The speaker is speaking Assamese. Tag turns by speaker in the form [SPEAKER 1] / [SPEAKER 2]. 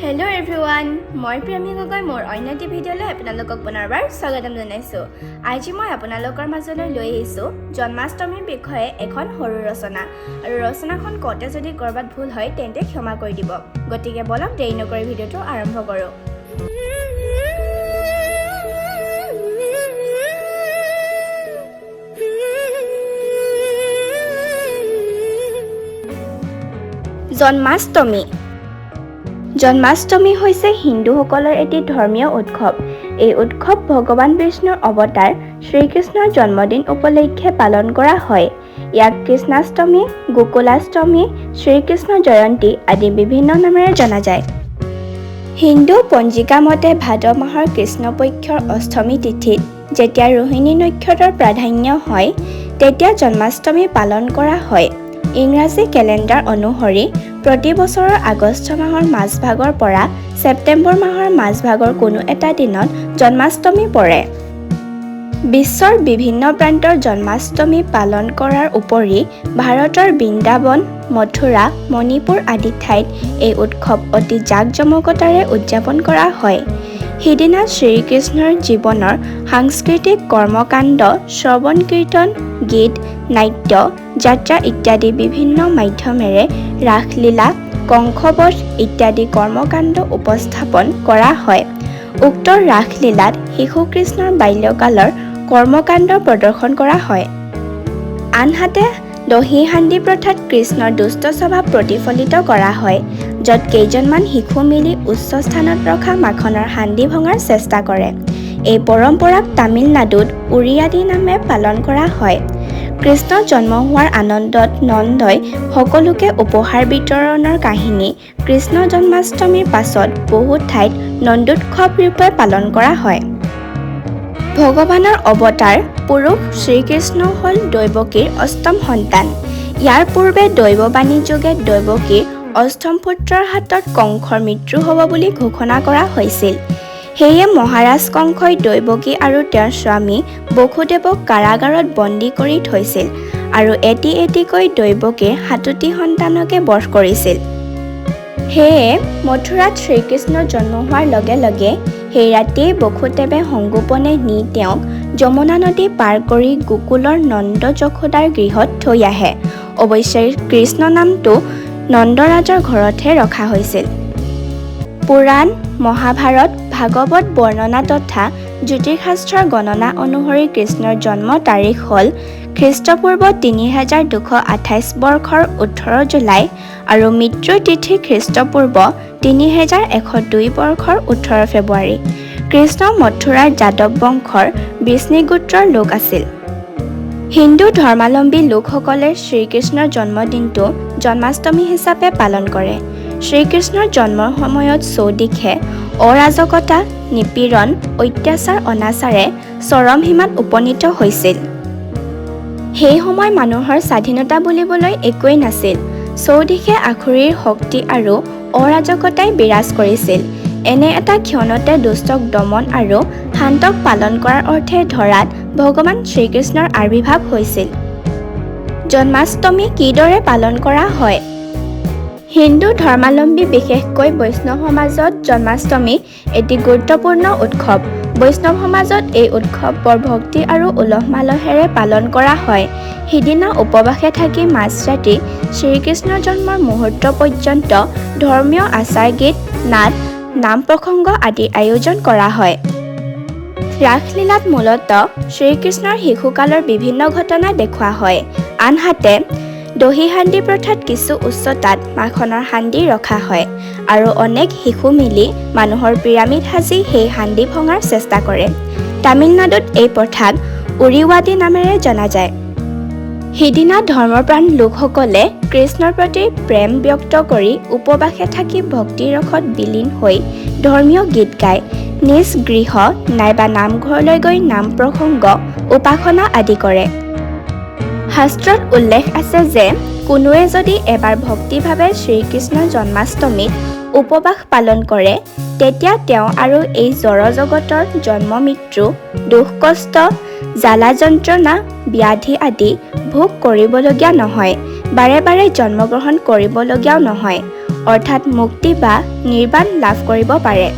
[SPEAKER 1] হেল্ল' এভৰিৱান মই প্ৰেমী গগৈ মোৰ অন্য এটি ভিডিঅ'লৈ আপোনালোকক পুনৰবাৰ স্বাগতম জনাইছোঁ। আজি মই আপোনালোকৰ মাজলৈ লৈ আহিছোঁ জন্মাষ্টমীৰ বিষয়ে এখন সৰু ৰচনা। আৰু ৰচনাখন কওঁতে যদি ক'ৰবাত ভুল হয় তেন্তে ক্ষমা কৰি দিব। গতিকে বলক দেৰি নকৰি ভিডিঅ'টো আৰম্ভ কৰোঁ। জন্মাষ্টমী জন্মাষ্টমী হৈছে হিন্দুসকলৰ এটি ধৰ্মীয় উৎসৱ। এই উৎসৱ ভগৱান বিষ্ণুৰ অৱতাৰ শ্ৰীকৃষ্ণৰ জন্মদিন উপলক্ষে পালন কৰা হয়। ইয়াক কৃষ্ণাষ্টমী গোকুলাষ্টমী শ্ৰীকৃষ্ণ জয়ন্তী আদি বিভিন্ন নামেৰে জনা যায়। হিন্দু পঞ্জিকা মতে ভাদ মাহৰ কৃষ্ণপক্ষৰ অষ্টমী তিথিত যেতিয়া ৰোহিণী নক্ষত্ৰৰ প্ৰাধান্য হয় তেতিয়া জন্মাষ্টমী পালন কৰা হয়। ইংৰাজী কেলেণ্ডাৰ অনুসৰি প্ৰতি বছৰৰ আগষ্ট মাহৰ মাজভাগৰ পৰা ছেপ্টেম্বৰ মাহৰ মাজভাগৰ কোনো এটা দিনত জন্মাষ্টমী পৰে। বিশ্বৰ বিভিন্ন প্ৰান্তৰ জন্মাষ্টমী পালন কৰাৰ উপৰি ভাৰতৰ বৃন্দাবন মথুৰা মণিপুৰ আদি ঠাইত এই উৎসৱ অতি জাক জমকতাৰে উদযাপন কৰা হয়। সিদিনা শ্ৰীকৃষ্ণৰ জীৱনৰ সাংস্কৃতিক কৰ্মকাণ্ড শ্ৰৱণ কীৰ্তন গীত নাট্য যাত্ৰা ইত্যাদি বিভিন্ন মাধ্যমেৰে ৰাসলীলা কংসবধ ইত্যাদি কৰ্মকাণ্ড উপস্থাপন কৰা হয়। উক্ত ৰাসলীলাত শিশু কৃষ্ণৰ বাল্যকালৰ কৰ্মকাণ্ড প্ৰদৰ্শন কৰা হয়। আনহাতে দহি হান্দি প্ৰথাত কৃষ্ণৰ দুষ্ট স্বভাৱ প্ৰতিফলিত কৰা হয় য'ত কেইজনমান শিশু মিলি উচ্চ স্থানত ৰখা মাখনৰ হান্দি ভঙাৰ চেষ্টা কৰে। এই পৰম্পৰাক তামিলনাডুত উৰিয়াদি নামে পালন কৰা হয়। কৃষ্ণ জন্ম হোৱাৰ আনন্দত নন্দই সকলোকে উপহাৰ বিতৰণৰ কাহিনী কৃষ্ণ জন্মাষ্টমীৰ পাছত বহু ঠাইত নন্দোৎসৱ ৰূপে পালন কৰা হয়। ভগৱানৰ অৱতাৰ পুৰুষ শ্ৰীকৃষ্ণ হ'ল দৈৱকীৰ অষ্টম সন্তান। ইয়াৰ পূৰ্বে দৈৱবাণী যোগে দৈৱকীৰ অষ্টম পুত্ৰৰ হাতত কংসৰ মৃত্যু হ'ব বুলি ঘোষণা কৰা হৈছিল। সেয়ে মহাৰাজ কংসই দৈৱকী আৰু তেওঁৰ স্বামী বসুদেৱক কাৰাগাৰত বন্দী কৰি থৈছিল আৰু এটি এটিকৈ দৈৱকীৰ সাতোটি সন্তানকে বধ কৰিছিল। সেয়ে মথুৰাত শ্ৰীকৃষ্ণ জন্ম হোৱাৰ লগে লগে সেই ৰাতিয়েই বসুদেৱে সংগোপনে নি তেওঁক যমুনা নদী পাৰ কৰি গোকুলৰ নন্দ যশোদাৰ গৃহত থৈ আহে। অৱশ্যে কৃষ্ণ নামটো নন্দৰাজৰ ঘৰতহে ৰখা হৈছিল। পুৰাণ মহাভাৰত ভাগৱত বৰ্ণনা তথা জ্যোতিষশাস্ত্ৰৰ গণনা অনুসৰি কৃষ্ণৰ জন্ম তাৰিখ হ'ল খ্ৰীষ্টপূৰ্ব তিনি হাজাৰ দুশ আঠাইছ বৰ্ষৰ ওঠৰ জুলাই আৰু মৃত্যুৰ তিথি খ্ৰীষ্টপূৰ্ব তিনি হেজাৰ এশ দুই বৰ্ষৰ ওঠৰ ফেব্ৰুৱাৰী। কৃষ্ণ মথুৰাৰ যাদৱ বংশৰ বিষ্ণুগোত্ৰৰ লোক আছিল। হিন্দু ধৰ্মাৱলম্বী লোকসকলে শ্ৰীকৃষ্ণৰ জন্মদিনটো জন্মাষ্টমী হিচাপে পালন কৰে। শ্ৰীকৃষ্ণৰ জন্মৰ সময়ত চৌদিশে অৰাজকতা নিপীড়ন অত্যাচাৰ অনাচাৰে চৰম সীমাত উপনীত হৈছিল। সেই সময় মানুহৰ স্বাধীনতা বুলিবলৈ একোৱেই নাছিল। চৌদিশে আখুৰিৰ শক্তি আৰু অৰাজকতাই বিৰাজ কৰিছিল। এনে এটা ক্ষণতে দুষ্টক দমন আৰু শান্তক পালন কৰাৰ অৰ্থে ধৰাত ভগৱান শ্ৰীকৃষ্ণৰ আৱিৰ্ভাৱ হৈছিল। জন্মাষ্টমী কিদৰে পালন কৰা হয়? হিন্দু ধৰ্মাৱলম্বী বিশেষকৈ বৈষ্ণৱ সমাজত জন্মাষ্টমী এটি গুৰুত্বপূৰ্ণ উৎসৱ। বৈষ্ণৱ সমাজত এই উৎসৱ বৰ ভক্তি আৰু উলহ মালহেৰে পালন কৰা হয়। সিদিনা উপবাসে থাকি মাজৰাতি শ্ৰীকৃষ্ণৰ জন্মৰ মুহূৰ্ত পৰ্যন্ত ধৰ্মীয় আচাৰ গীত নাট নাম প্ৰসংগ আদিৰ আয়োজন কৰা হয়। ৰাসলীলাত মূলতঃ শ্ৰীকৃষ্ণৰ শিশুকালৰ বিভিন্ন ঘটনা দেখুওৱা হয়। আনহাতে দহি হান্দি প্ৰথাত কিছু উচ্চতাত মাখনৰ হান্দি ৰখা হয় আৰু অনেক শিশু মিলি মানুহৰ পিৰামিড সাজি সেই হান্দি ভঙাৰ চেষ্টা কৰে। তামিলনাডুত এই প্ৰথাক উৰিৱাদী নামেৰে জনা যায়। সিদিনা ধৰ্মপ্ৰাণ লোকসকলে কৃষ্ণৰ প্ৰতি প্ৰেম ব্যক্ত কৰি উপবাসে থাকি ভক্তিৰসত বিলীন হৈ ধৰ্মীয় গীত গায়। নিজ গৃহ নাইবা নামঘৰলৈ গৈ নাম প্ৰসংগ উপাসনা আদি কৰে। শাস্ত্ৰত উল্লেখ আছে যে কোনোৱে যদি এবাৰ ভক্তিভাৱে শ্ৰীকৃষ্ণৰ জন্মাষ্টমীত উপবাস পালন কৰে তেতিয়া তেওঁ আৰু এই জড়জগতৰ জন্ম মৃত্যু দুখ কষ্ট জ্বালা যন্ত্ৰণা ব্যাধি আদি ভোগ কৰিবলগীয়া নহয় বাৰে বাৰে জন্মগ্ৰহণ কৰিবলগীয়াও নহয় অৰ্থাৎ মুক্তি বা নিৰ্বাণ লাভ কৰিব পাৰে।